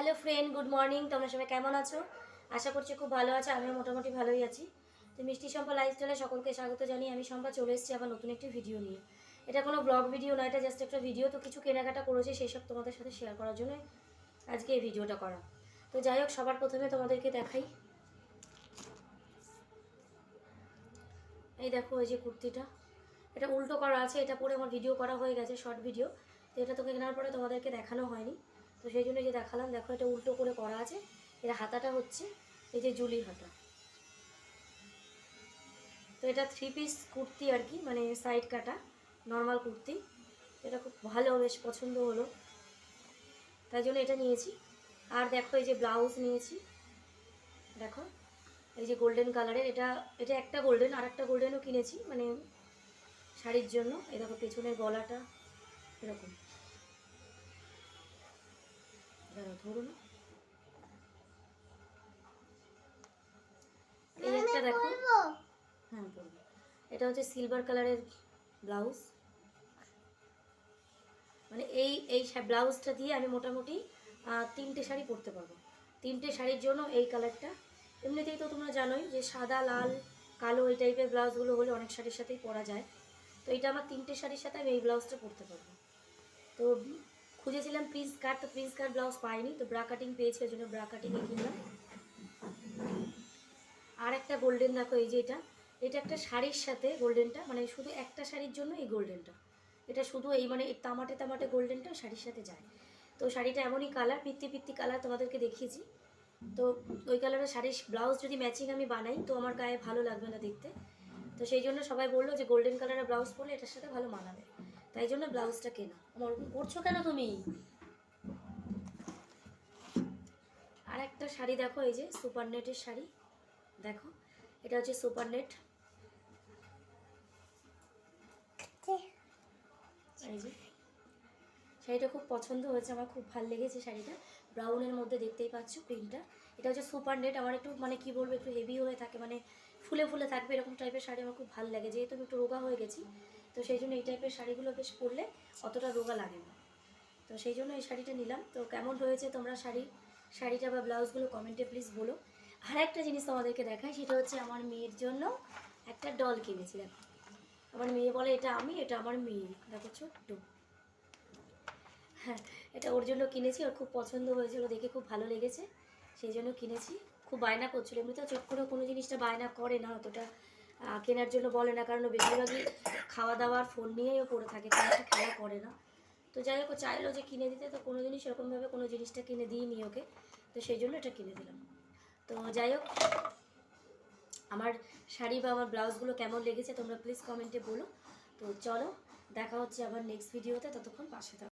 Hello friend good morning তোমরা সবাই কেমন আছো? আশা করছি খুব ভালো আছো, আমিও মোটামুটি ভালোই আছি। তো মিষ্টি সম্পা লাইফস্টাইলে সকলকে স্বাগত জানিয়ে আমি সম্পা চলে এসেছি আবার নতুন একটি ভিডিও নিয়ে। এটা কোনো ব্লগ ভিডিও নয়, এটা জাস্ট একটা ভিডিও তো কিছু কেনাকাটা করেছি, সেই সব তোমাদের সাথে শেয়ার করার জন্য আজকে এই ভিডিওটা করা। তো যাই হোক, সবার প্রথমে তোমাদেরকে দেখাই। এই দেখো, এই যে কুর্তিটা। এটা উল্টো করা আছে, এটা পরে আমার ভিডিও করা হয়ে গেছে শর্ট ভিডিও তো এটা তোকে কেনার পরে তোমাদেরকে দেখানো হয়নি। তো সেই জন্য যে দেখালাম, দেখো এটা উল্টো করে করা আছে। এর হাতাটা হচ্ছে এই যে জুলির হাতা। তো এটা থ্রি পিস কুর্তি আর কি মানে সাইড কাটা নর্মাল কুর্তি। এটা খুব ভালো, বেশ পছন্দ হলো। তাই জন্য এটা নিয়েছি। আর দেখো এই যে ব্লাউজ নিয়েছি। দেখো, এই যে গোল্ডেন কালারের এটা এটা একটা গোল্ডেন আর একটা গোল্ডেনও কিনেছি মানে শাড়ির জন্য। এই দেখো, পেছনের গলাটা এরকম। এই একটা দেখো। হ্যাঁ এটা হচ্ছে সিলভার কালারের ব্লাউজ মানে এই এই ব্লাউজটা দিয়ে আমি মোটামুটি তিনটে শাড়ি পরতে পারব। তিনটে শাড়ির জন্য এই কালারটা এমনিতেই তো তোমরা জানোই যে সাদা লাল কালো এই টাইপের ব্লাউজগুলো হলে অনেক শাড়ির সাথেই পরা যায়। তো এটা আমার তিনটে শাড়ির সাথে আমি এই ব্লাউজটা পরতে পারব। তো খুঁজেছিলাম প্রিন্স কাট তো প্রিন্স কাট ব্লাউজ পাইনি, তো ব্রা কাটিং পেয়েছি, ওই জন্য ব্রা কাটিংয়ে কিনলাম। আর একটা গোল্ডেন দেখো, এই যে এটা এটা একটা শাড়ির সাথে গোল্ডেনটা মানে শুধু একটা শাড়ির জন্য এই গোল্ডেনটা এটা শুধু এই মানে তামাটে তামাটে গোল্ডেনটা শাড়ির সাথে যায়। তো শাড়িটা এমনই কালার পিত্তি পিত্তি কালার তোমাদেরকে দেখিয়েছি। তো ওই কালারের শাড়ির ব্লাউজ যদি ম্যাচিং আমি বানাই, তো আমার গায়ে ভালো লাগবে না দেখতে। তো সেই জন্য সবাই বলল যে গোল্ডেন কালারের ব্লাউজ পরলে এটার সাথে ভালো মানাবে। তাই জন্য ব্লাউজটা কেনা। আমার ওরকম করছ কেন তুমি? আর একটা শাড়ি দেখো, এই যে সুপার নেটের শাড়ি। দেখো, এটা হচ্ছে সুপার নেট। এই যে, শাড়িটা খুব পছন্দ হয়েছে, আমার খুব ভালো লেগেছে শাড়িটা। ব্রাউনের মধ্যে দেখতেই পাচ্ছ প্রিন্টটা। এটা হচ্ছে সুপার নেট, আমার একটু মানে কি বলব, একটু হেভি হয়ে থাকে মানে ফুলে ফুলে থাকবে এরকম টাইপের শাড়ি আমার খুব ভালো লাগে। যেহেতু আমি একটু রোগা হয়ে গেছি তো সেই জন্য এই টাইপের শাড়িগুলো বেশ পরলে অতটা রোগা লাগে না। তো সেই জন্য এই শাড়িটা নিলাম। তো কেমন হয়েছে তোমরা শাড়ি, শাড়িটা বা ব্লাউজগুলো কমেন্টে প্লিজ বলো। আর একটা জিনিস তোমাদেরকে দেখাই, সেটা হচ্ছে আমার মেয়ের জন্য একটা ডল কিনেছি। দেখো, আমার মেয়ে বলে, এটা আমি, এটা আমার মেয়ে। দেখো ছোট্ট। হ্যাঁ এটা ওর জন্য কিনেছি, ওর খুব পছন্দ হয়েছিল, দেখে খুব ভালো লেগেছে। সেই জন্য কিনেছি। খুব বায়না করছিল, এমনিতেও চট করে কোনো জিনিসটা বায়না করে না, অতটা কেনার জন্য বলে না, কারণ বেশিরভাগই খাওয়া দাওয়ার ফোন নিয়েই ও পড়ে থাকে কোনো খেলা করে না। তো যাই হোক চাইলো যে কিনে দিতে, তো কোনো জিনিস এরকমভাবে কোনো জিনিসটা কিনে দিইনি ওকে, তো সেই জন্য এটা কিনে দিলাম। তো যাই হোক, আমার শাড়ি বা আমার ব্লাউজগুলো কেমন লেগেছে তোমরা প্লিজ কমেন্টে বলো। তো চলো, দেখা হচ্ছে আবার নেক্সট ভিডিওতে ততক্ষণ পাশে থাকো।